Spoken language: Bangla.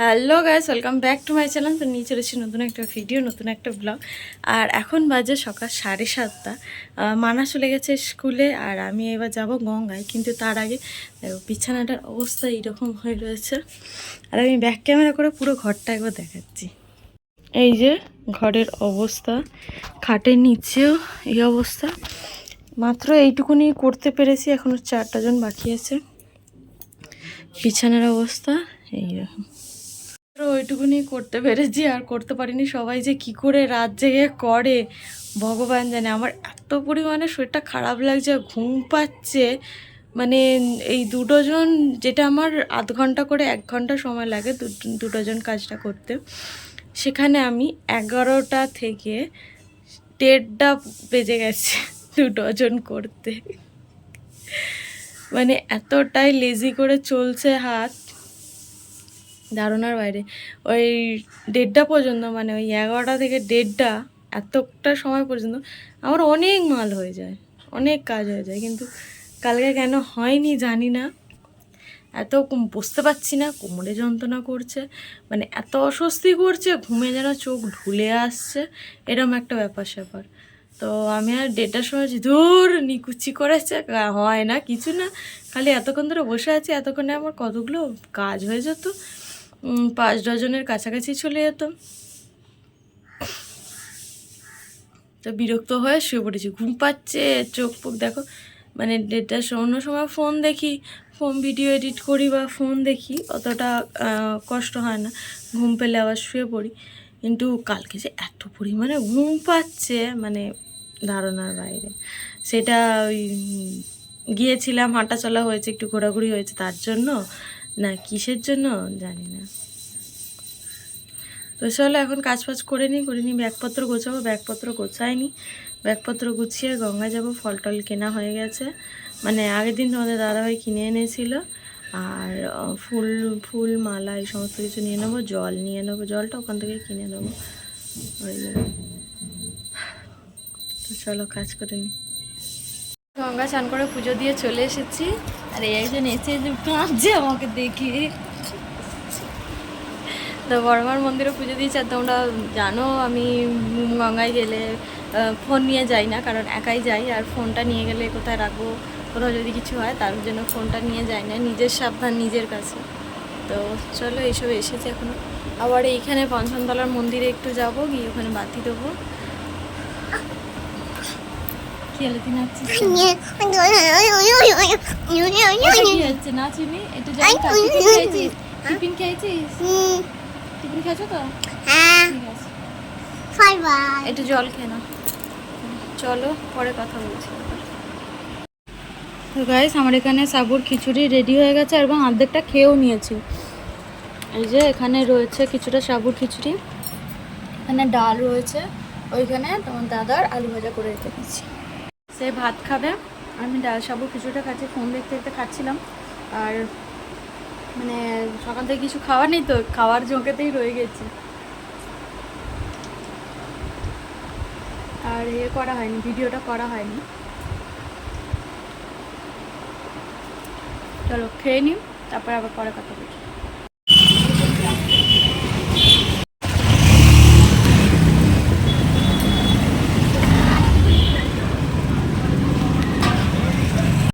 Hello guys, welcome back to my channel. তো নিয়ে চলেছি নতুন একটা ভিডিও, নতুন একটা ব্লগ। আর এখন বাজে সকাল সাড়ে সাতটা। মানা চলে গেছে স্কুলে আর আমি এবার যাব গঙ্গায়। কিন্তু তার আগে বিছানাটার অবস্থা এইরকম হয়ে রয়েছে। আর আমি ব্যাক ক্যামেরা করে পুরো ঘরটা একবার দেখাচ্ছি। এই যে, ঘরের অবস্থা। খাটের নিচেও এই অবস্থা। মাত্র এইটুকুনি করতে পেরেছি এখনও চারটা জন বাকি আছে। বিছানার অবস্থা এইরকম। ওইটুকুনি করতে পেরেছি আর করতে পারিনি। সবাই যে কি করে রাত জেগে করে, ভগবান জানে। আমার এত পরিমাণে শরীরটা খারাপ লাগছে, ঘুম পাচ্ছে। মানে এই দুটো জন যেটা আমার আধ ঘণ্টা করে এক ঘণ্টা সময় লাগে দু- দুটো জন কাজটা করতে, সেখানে আমি এগারোটা থেকে দেড়টা বেজে গেছে দুটো জন করতে। মানে এতটাই লেজি করে চলছে হাত। ধারণার বাইরে। ওই দেড়টা পর্যন্ত মানে ওই এগারোটা থেকে দেড়টা, এতটা সময় পর্যন্ত আমার অনেক মাল হয়ে যায়, অনেক কাজ হয়ে যায়। কিন্তু কালকে কেন হয়নি জানি না। এত বসতে পারছি না, কোমরে যন্ত্রণা করছে মানে এত অস্বস্তি করছে, ঘুমে যেন চোখ ঢুলে আসছে, এরম একটা ব্যাপার স্যাপার। তো আমি আর দেড়টার সময় ধুর, নিকুচি করেছে হয় না, কিছু না, খালি এতক্ষণ ধরে বসে আছি, এতক্ষণে আমার কতগুলো কাজ হয়ে যেত। পাঁচ ডজনের কাছাকাছি চলে যেত। তো বিরক্ত হয়ে শুয়ে পড়েছি। ঘুম পাচ্ছে, চোখ পোক, দেখো মানে ডেটার অন্য সময় ফোন দেখি, ফোন ভিডিও এডিট করি বা ফোন দেখি, অতটা কষ্ট হয় না। ঘুম পেলে আবার শুয়ে পড়ি। কিন্তু কালকে যে এত পরিমাণে ঘুম পাচ্ছে মানে ধারণার বাইরে। সেটা ওই গিয়েছিলাম হাঁটা চলা হয়েছে, একটু ঘোরাঘুরি হয়েছে, তার জন্য না, কিসের জন্য জানি না। তো চলো এখন কাজ ফাজ করে নিই করে নিই। ব্যাগপত্র গোছাবো, ব্যাগপত্র গোছাইনি। ব্যাগপত্র গুছিয়ে গঙ্গা যাব ফল টল কেনা হয়ে গেছে। মানে আগের দিন তোমাদের দাদাভাই কিনে এনেছিল। আর ফুল ফুল, মালা, এই সমস্ত কিছু নিয়ে নেব, জল নিয়ে নেব, জলটা ওখান থেকে কিনে নেব ওই তো চলো কাজ করে নিই। গঙ্গা চান করে পুজো দিয়ে চলে এসেছি। আর এই একজন এসে যে কাঁদছে আমাকে দেখে তো বড়মার মন্দিরে পুজো দিয়েছি, আর তোমরা জানো আমি গঙ্গায় গেলে ফোন নিয়ে যাই না, কারণ একাই যাই, আর ফোনটা নিয়ে গেলে কোথায় রাখব, কোথাও যদি কিছু হয়, তার জন্য ফোনটা নিয়ে যাই না, নিজের সাবধান নিজের কাছে। তো চলো এইসব এসেছে এখনও। আবার এইখানে পঞ্চমতলার মন্দিরে একটু যাব, গিয়ে ওখানে বাতি দেবো। নাচছিস কি হচ্ছে? নাচিনি একটু জল খা টিফিন খেয়েছিস? টিফিন খেয়েছো তো? ঠিক একটু জল খেয়ে না চলো পরে কথা বলছি তো গাইস আমার এখানে সাবুর খিচুড়ি রেডি হয়ে গেছে এবং অর্ধেকটা খেয়েও নিয়েছি। এই যে এখানে রয়েছে কিছুটা সাবুর খিচুড়ি। এখানে ডাল রয়েছে। ওইখানে তোমার দাদার আলু ভাজা করে রেখে দিচ্ছি সে ভাত খাবে। আমি ডাল সাবুর খিচুড়িটা খাচ্ছি ফোন দেখতে দেখতে খাচ্ছিলাম। আর মানে সকাল থেকে কিছু খাওয়ার নেই তো, খাওয়ার জোঁকেতেই রয়ে গেছি। আর ইয়ে করা হয়নি, ভিডিওটা করা হয়নি। চলো, খেয়ে নিই, তারপর আবার পরে কথা বলছি।